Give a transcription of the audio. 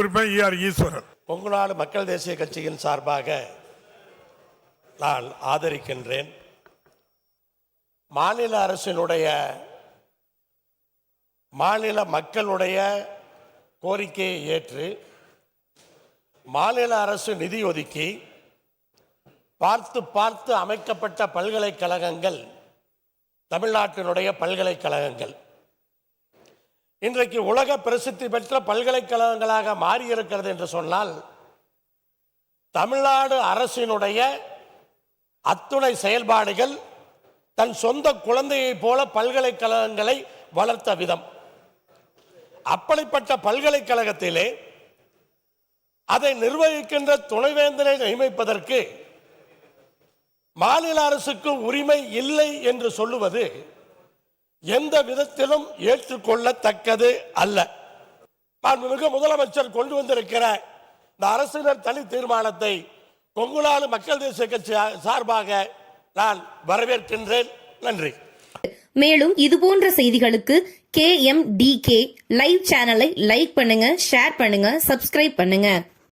உறுப்பினர் ஈஆர் ஈஸ்வரன். கொங்குநாடு மக்கள் தேசிய கட்சியின் சார்பாக நான் ஆதரிக்கின்றேன். மாநில அரசினுடைய மாநில மக்களுடைய கோரிக்கையை ஏற்று மாநில அரசு நிதி ஒதுக்கி பார்த்து பார்த்து அமைக்கப்பட்ட பல்கலைக்கழகங்கள் தமிழ்நாட்டினுடைய பல்கலைக்கழகங்கள் இன்றைக்கு உலக பிரசித்தி பெற்ற பல்கலைக்கழகங்களாக மாறியிருக்கிறது என்று சொன்னால் தமிழ்நாடு அரசினுடைய அத்துணை செயல்பாடுகள் தன் சொந்த குழந்தையைப் போல பல்கலைக்கழகங்களை வளர்த்த விதம். அப்படிப்பட்ட பல்கலைக்கழகத்திலே அதை நிர்வகிக்கின்ற துணைவேந்தரை நியமிப்பதற்கு மாநில அரசுக்கு உரிமை இல்லை என்று சொல்லுவது எந்த விதத்திலும் ஏற்றுக்கொள்ளத்தக்கது அல்ல. மாண்புமிகு முதலமைச்சர் கொண்டு வந்திருக்கிற இந்த அரசினர் தனி தீர்மானத்தை கொங்குநாடு மக்கள் தேசிய கட்சி சார்பாக நான் வரவேற்கின்றேன். நன்றி. மேலும் இது போன்ற செய்திகளுக்கு K M D K live சேனலை லைக் பண்ணுங்க ஷேர் பண்ணுங்க சப்ஸ்கிரைப் பண்ணுங்க.